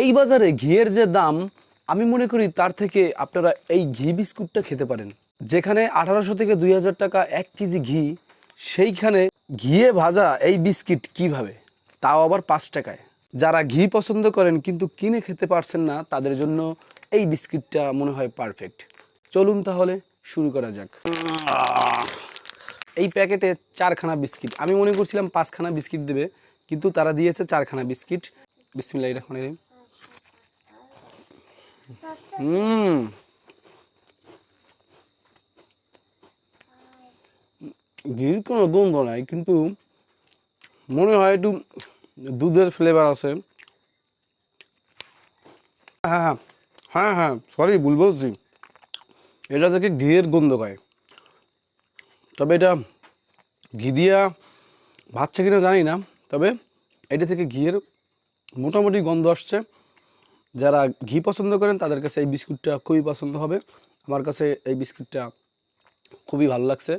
এই বাজারে ঘিয়ের যে দাম, আমি মনে করি তার থেকে আপনারা এই ঘি বিস্কুটটা খেতে পারেন। যেখানে আঠারোশো থেকে দুই হাজার টাকা এক কেজি ঘি, সেইখানে ঘিয়ে ভাজা এই বিস্কিট কীভাবে? তাও আবার পাঁচ টাকায়। যারা ঘি পছন্দ করেন কিন্তু কিনে খেতে পারছেন না, তাদের জন্য এই বিস্কিটটা মনে হয় পারফেক্ট। চলুন তাহলে শুরু করা যাক। এই প্যাকেটে চারখানা বিস্কিট। আমি মনে করছিলাম পাঁচখানা বিস্কিট দেবে, কিন্তু তারা দিয়েছে চারখানা বিস্কিট। বিসমিল্লাহ রহমান রহিম। হুম। ঘির কোনো গন্ধ নাই, কিন্তু মনে হয় একটু দুধের ফ্লেভার আছে। হ্যাঁ হ্যাঁ হ্যাঁ হ্যাঁ সরি ভুল বলছি। এটা থেকে ঘিয়ের গন্ধ পায় তবে এটা ঘি দিয়া ভাজছে কিনা জানি না, তবে এটা থেকে ঘিয়ের মোটামুটি গন্ধ আসছে। যারা ঘি পছন্দ করেন, তাদের কাছে এই বিস্কুটটা খুবই পছন্দ হবে। আমার কাছে এই বিস্কুটটা খুবই ভালো লাগছে।